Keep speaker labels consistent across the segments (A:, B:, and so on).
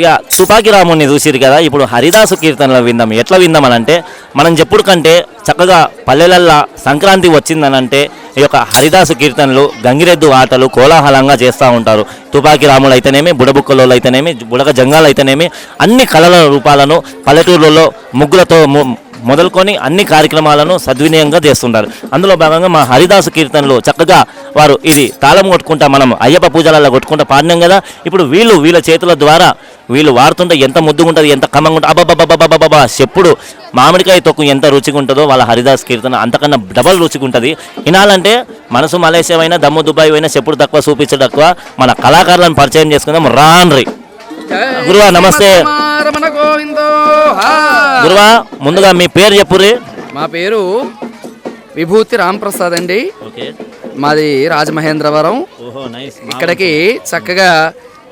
A: ఇక తుపాకి రాముడిని చూసిరు కదా ఇప్పుడు హరిదాసు కీర్తనలు విందాం. ఎట్లా విందాం అని అంటే మనం చెప్పుడు కంటే చక్కగా పల్లెలల్లా సంక్రాంతి వచ్చిందనంటే ఈ యొక్క హరిదాసు కీర్తనలు గంగిరెద్దు ఆటలు కోలాహలంగా చేస్తూ ఉంటారు. తుపాకి రాములు అయితేనేమి బుడబుక్కలు అయితేనేమి బుడగ జంగాలు అయితేనేమి అన్ని కళల రూపాలను పల్లెటూర్లలో ముగ్గులతో మొదలుకొని అన్ని కార్యక్రమాలను సద్వినియంగా చేస్తుంటారు. అందులో భాగంగా మా హరిదాసు కీర్తనలు చక్కగా వారు ఇది తాళం కొట్టుకుంటా మనం అయ్యప్ప పూజలలో కొట్టుకుంటా పాడినాం కదా ఇప్పుడు వీళ్ళు వీళ్ళ చేతుల ద్వారా వీళ్ళు వాడుతుంటే ఎంత ముద్దుగుంటుంది ఎంత కమ్మంగా ఉంటుంది అబ్బాబాబాబాబాబా చెప్పుడు మామిడికాయ తొక్కు ఎంత రుచిగా ఉంటుందో వాళ్ళ హరిదాస్ కీర్తన అంతకన్నా డబల్ రుచిగా ఉంటుంది వినాలంటే మనసు మలేషియా అయినా దమ్ము దుబాయ్ అయినా చెప్పుడు తక్కువ చూపించడం తక్కువ మన కళాకారులను పరిచయం చేసుకుందాం. రాన్రి గురువా, నమస్తే. గురువా ముందుగా మీ పేరు చెప్పుర్రి.
B: మా పేరు విభూతి రాంప్రసాద్ అండి. మాది రాజమహేంద్రవరం. ఇక్కడికి చక్కగా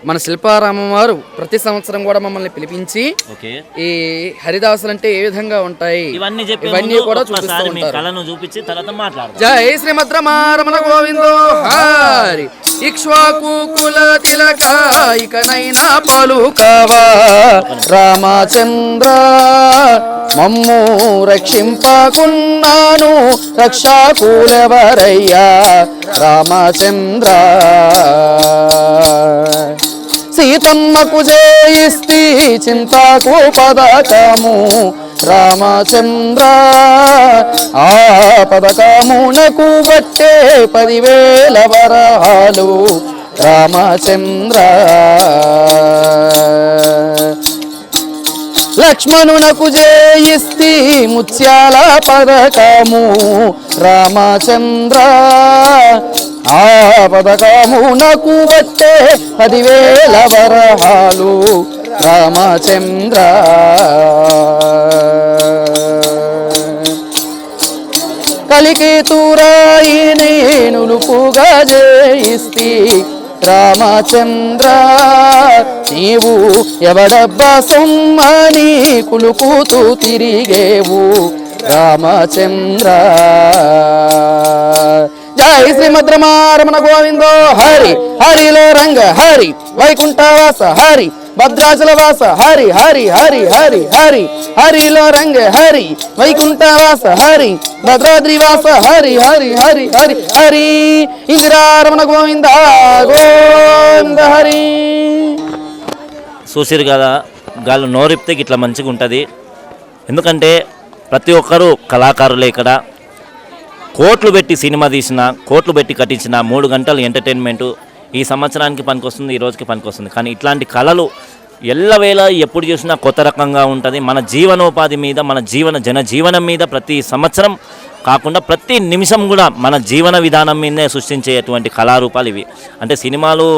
B: మన శిల్పారామం వారు ప్రతి సంవత్సరం కూడా మమ్మల్ని పిలిపించి ఈ హరిదాసులు అంటే ఏ విధంగా ఉంటాయి?
A: ఇవన్నీ
B: కూడా చూపిస్తూ
A: చూపించి తర్వాత మాట్లాడదాం.
B: జై శ్రీమద్రమారమణ గోవిందో హారి. ఇక్ష్వాకు కుల తిలకాయికనైనా పలుకవా? రామచంద్ర మమ్ము రక్షింపకున్నాను రక్షాకులెవరయ్యా. రామచంద్ర. సీతమ్మకు జయిస్తి చింతకు పదకము రామచంద్ర ఆ పదకమునకు బట్టే పదివేల వరహాలు రామచంద్ర. లక్ష్మణునకు జయిస్తి ముత్యాల పదకము రామచంద్ర. ఆ పథకమునకు వచ్చే పదివేల వరహాలు రామచంద్ర. కలికి తూరాయి నేను నులుపుగా జయిస్తి రామచంద్ర. నీవు ఎవడబ్బా సొమ్మని కులుకుతూ తిరిగేవు రామచంద్ర. జై శ్రీమద్రమారమణ గోవిందో హరి హరిలో రంగ హరి వైకుంఠవాస హరి భద్రాచల వాస హరి హరి హరి హరి హరి హరిలో రంగ హరి వైకుంఠవాస హరి భద్రాద్రి వాస హరి హరి హరి హరి హరి ఇందిరారమణ గోవింద గోవింద హరి.
A: చూసిరు కదా గాళ్ళు నోరిప్తే ఇట్లా మంచిగా ఉంటుంది ఎందుకంటే ప్రతి ఒక్కరూ కళాకారులే ఇక్కడ. కోట్లు పెట్టి సినిమా తీసిన కోట్లు పెట్టి కట్టించిన మూడు గంటలు ఎంటర్టైన్మెంటు ఈ సంవత్సరానికి పనికొస్తుంది ఈ రోజుకి పనికొస్తుంది. కానీ ఇట్లాంటి కళలు ఎల్లవేళ ఎప్పుడు చూసినా కొత్త రకంగా ఉంటుంది. మన జీవనోపాధి మీద మన జీవన జన జీవనం మీద ప్రతి సంవత్సరం కాకుండా ప్రతి నిమిషం కూడా మన జీవన విధానం మీదే సృష్టించేటువంటి కళారూపాలు ఇవి. అంటే సినిమాలు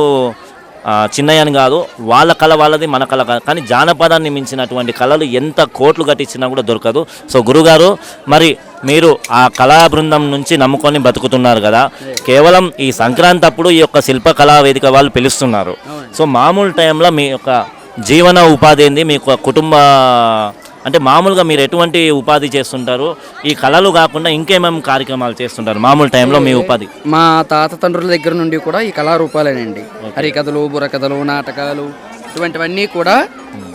A: చిన్నయ్యని కాదు వాళ్ళ కళ వాళ్ళది మన కళ కాదు. కానీ జానపదాన్ని మించినటువంటి కళలు ఎంత కోట్లు కట్టించినా కూడా దొరకదు. సో గురుగారు మరి మీరు ఆ కళా బృందం నుంచి నమ్ముకొని బతుకుతున్నారు కదా. కేవలం ఈ సంక్రాంతి అప్పుడు ఈ యొక్క శిల్ప కళా వేదిక వాళ్ళు పిలుస్తున్నారు. సో మామూలు టైంలో మీ యొక్క జీవన ఉపాధి ఏంది? మీ కుటుంబ అంటే మామూలుగా మీరు ఎటువంటి ఉపాధి చేస్తుంటారు? ఈ కళలు కాకుండా ఇంకేమేమి కార్యక్రమాలు చేస్తుంటారు? మామూలు టైంలో మీ ఉపాధి.
B: మా తాత తండ్రుల దగ్గర నుండి కూడా ఈ కళారూపాలేనండి. హరికథలు బుర్రకథలు నాటకాలు ఇటువంటివన్నీ కూడా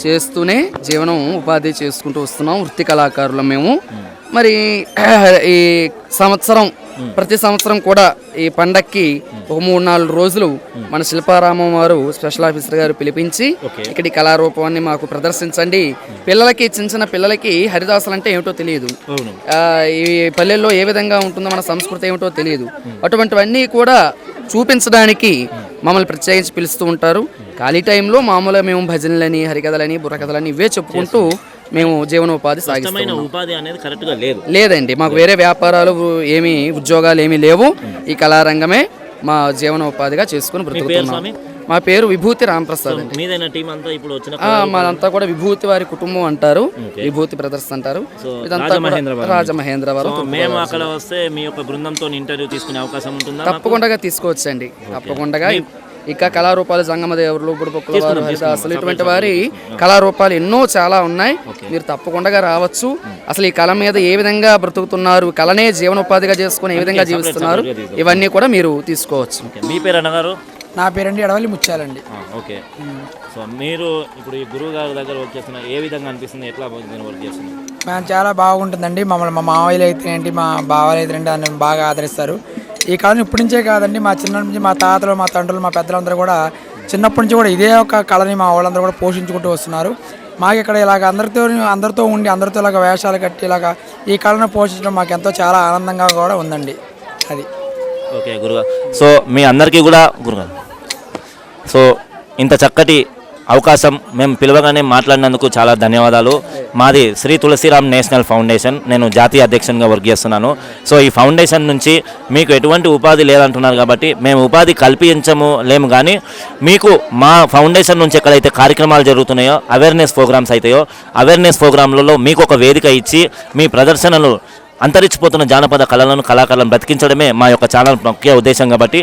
B: చేస్తూనే జీవనం ఉపాధి చేసుకుంటూ వస్తున్నాం వృత్తి కళాకారులం మేము. మరి ఈ సంవత్సరం ప్రతి సంవత్సరం కూడా ఈ పండక్కి ఒక మూడు నాలుగు రోజులు మన శిల్పారామం వారు స్పెషల్ ఆఫీసర్ గారు పిలిపించి ఇక్కడ కళారూపాన్ని మాకు ప్రదర్శించండి. పిల్లలకి చిన్న చిన్న పిల్లలకి హరిదాసులు అంటే ఏమిటో తెలియదు. ఈ పల్లెల్లో ఏ విధంగా ఉంటుందో మన సంస్కృతి ఏమిటో తెలియదు. అటువంటివన్నీ కూడా చూపించడానికి మమ్మల్ని ప్రత్యేకించి పిలుస్తూ ఉంటారు. ఖాళీ టైంలో మామూలుగా మేము భజనలని హరికథలని బుర్రకథలని ఇవే చెప్పుకుంటూ మేము జీవనోపాధి సాగిస్తాం
A: ఉపాధి అనేది కరెక్ట్గా లేదు.
B: లేదండి మాకు వేరే వ్యాపారాలు ఏమి ఉద్యోగాలు ఏమీ లేవు. ఈ కళారంగమే మా జీవనోపాధిగా చేసుకుని బ్రతుకుతున్నాం. మా పేరు విభూతి రాంప్రసాద్ అండి. మాదంతా కూడా విభూతి వారి కుటుంబం అంటారు. విభూతి బ్రదర్స్ అంటారు. ఇదంతా
A: రాజమహేంద్రవరం. మేము అక్కడ వస్తే మీ యొక్క బృందంతో ఇంటర్వ్యూ తీసుకునే అవకాశం ఉంటుందా
B: తప్పకుండా తీసుకోవచ్చండి. తప్పకుండా ఇక కళారూపాలు జంగమదేవులు బుడపక్కుల వారు హరిదాసులు ఇటువంటి వారి కళారూపాలు ఎన్నో చాలా ఉన్నాయి. మీరు తప్పకుండా రావచ్చు. అసలు ఈ కళ మీద ఏ విధంగా బ్రతుకుతున్నారు? కళనే జీవనోపాధిగా చేసుకుని ఏ విధంగా జీవిస్తున్నారు? ఇవన్నీ కూడా మీరు తీసుకోవచ్చు.
A: మీ పేరు అన్నగారు?
C: నా పేరండి ఎడవల్లి ముత్యాలండి.
A: ఆ, ఓకే. సో మీరు ఇప్పుడు ఈ గురువు గారి దగ్గర వర్క్ చేస్తున్నారు ఏ విధంగా అనిపిస్తుంది? ఎట్లా వర్క్ చేస్తున్నారు?
C: చాలా బాగుంటుందండి. మమ్మల్ని మా మావయ్యలు అయితేనేంటి మా బావలు నన్ను బాగా ఆదరిస్తారు. ఈ కళను ఇప్పటి నుంచే కాదండి. మా చిన్నప్పటి నుంచి మా తాతలు మా తండ్రులు మా పెద్దలందరూ కూడా చిన్నప్పటి నుంచి కూడా ఇదే ఒక కళని మా వాళ్ళందరూ కూడా పోషించుకుంటూ వస్తున్నారు. మాకు ఇక్కడ ఇలాగ అందరితో అందరితో ఉండి అందరితో ఇలాగ వేషాలు కట్టి ఇలాగ ఈ కళను పోషించడం మాకు ఎంతో చాలా ఆనందంగా కూడా ఉందండి. అది.
A: ఓకే గురుగా సో మీ అందరికీ కూడా గురుగా సో ఇంత చక్కటి అవకాశం మేము పిలవగానే మాట్లాడినందుకు చాలా ధన్యవాదాలు. మాది శ్రీ తులసిరామ్ నేషనల్ ఫౌండేషన్. నేను జాతీయ అధ్యక్షునిగా వర్క్ చేస్తున్నాను. సో ఈ ఫౌండేషన్ నుంచి మీకు ఎటువంటి ఉపాధి లేదంటున్నారు కాబట్టి మేము ఉపాధి కల్పించము లేము కానీ మీకు మా ఫౌండేషన్ నుంచి ఎక్కడైతే కార్యక్రమాలు జరుగుతున్నాయో అవేర్నెస్ ప్రోగ్రామ్స్ అవుతాయో అవేర్నెస్ ప్రోగ్రాంలలో మీకు ఒక వేదిక ఇచ్చి మీ ప్రదర్శనలు అంతరించిపోతున్న జానపద కళలను కళాకారులను బ్రతికించడమే మా యొక్క ఛానల్ ముఖ్య ఉద్దేశం కాబట్టి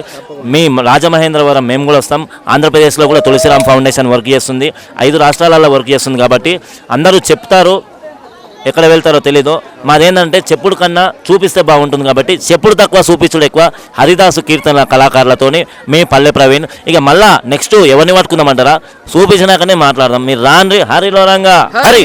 A: మీ రాజమహేంద్రవరం మేము కూడా వస్తాం. ఆంధ్రప్రదేశ్లో కూడా తులసిరామ్ ఫౌండేషన్ వర్క్ చేస్తుంది. ఐదు రాష్ట్రాలలో వర్క్ చేస్తుంది కాబట్టి అందరూ చెప్తారు ఎక్కడ వెళ్తారో తెలీదు. మాదేంటంటే చెప్పుడు కన్నా చూపిస్తే బాగుంటుంది కాబట్టి చెప్పుడు తక్కువ చూపించుడు ఎక్కువ. హరిదాసు కీర్తన కళాకారులతోని మీ పల్లె ప్రవీణ్. ఇక మళ్ళా నెక్స్ట్ ఎవరిని పట్టుకుందామంటారా? చూపించినాకనే మాట్లాడదాం. మీరు రాన్రి హరిలో రంగా హరి!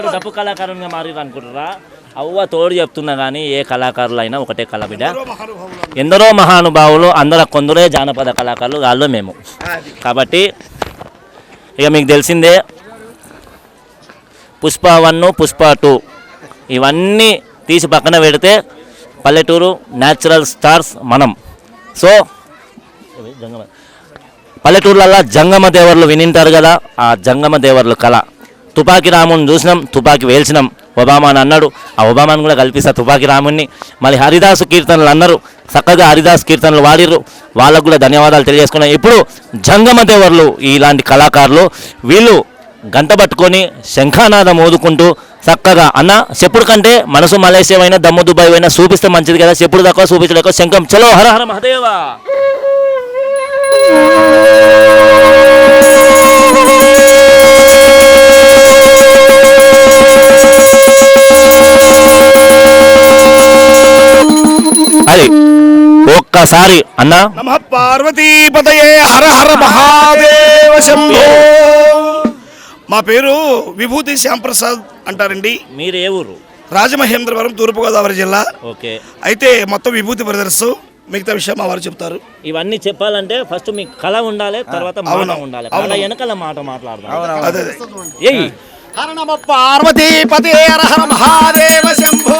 A: పోరగాడు డప్పు కళాకారునిగా మారి అనుకుంటారా అవ్వ తోడు చెప్తున్నా కానీ ఏ కళాకారులు అయినా ఒకటే కళ బిడ్డ. ఎందరో మహానుభావులు. అందరూ కొందరే జానపద కళాకారులు వాళ్ళు మేము. కాబట్టి ఇక మీకు తెలిసిందే పుష్ప వన్ పుష్ప టూ ఇవన్నీ తీసి పక్కన పెడితే పల్లెటూరు న్యాచురల్ స్టార్స్ మనం. సో జంగమ పల్లెటూర్లల్లో జంగమ దేవర్లు వినింటారు కదా ఆ జంగమ దేవర్లు కళ. తుపాకి రాముని చూసినాం తుపాకి వేల్చినాం. ఒబామా అని అన్నాడు. ఆ ఒబామాని కూడా కల్పిస్తా తుపాకి రాముని మళ్ళీ హరిదాసు కీర్తనలు అన్నారు. చక్కగా హరిదాస్ కీర్తనలు వాడిర్రు. వాళ్ళకు కూడా ధన్యవాదాలు తెలియజేసుకున్నాం. ఇప్పుడు జంగమ దేవర్లు ఇలాంటి కళాకారులు వీళ్ళు గంట పట్టుకొని శంఖానాదం ఓదుకుంటూ చక్కగా అన్న చెప్పుడు కంటే మనసు మలేసియమైన దమ్ము దుబాయ్ అయినా చూపిస్తే మంచిది కదా. చెప్పుడు తక్కువ చూపించలేక శంఖం. చలో హర హర మహదేవా! ఒక్కసారి అన్న.
D: నమ పార్వతీపతయే హర హర మహాదేవ శంభో. మా పేరు విభూతి శ్యాంప్రసాద్ అంటారండి.
A: మీరు ఏ ఊరు?
D: రాజమహేంద్రవరం తూర్పుగోదావరి జిల్లా.
A: ఓకే.
D: అయితే మొత్తం విభూతి బ్రదర్స్ మిగతా విషయం మా వారు చెప్తారు.
A: ఇవన్నీ చెప్పాలంటే ఫస్ట్ మీకు కళ ఉండాలి తర్వాత మాట. ఉండాలి. కళ వెనకాల మాట మాట్లాడదాం.
D: అదే
A: ఏయ్.
D: పార్వతీపతే హర హర మహాదేవ శంభో.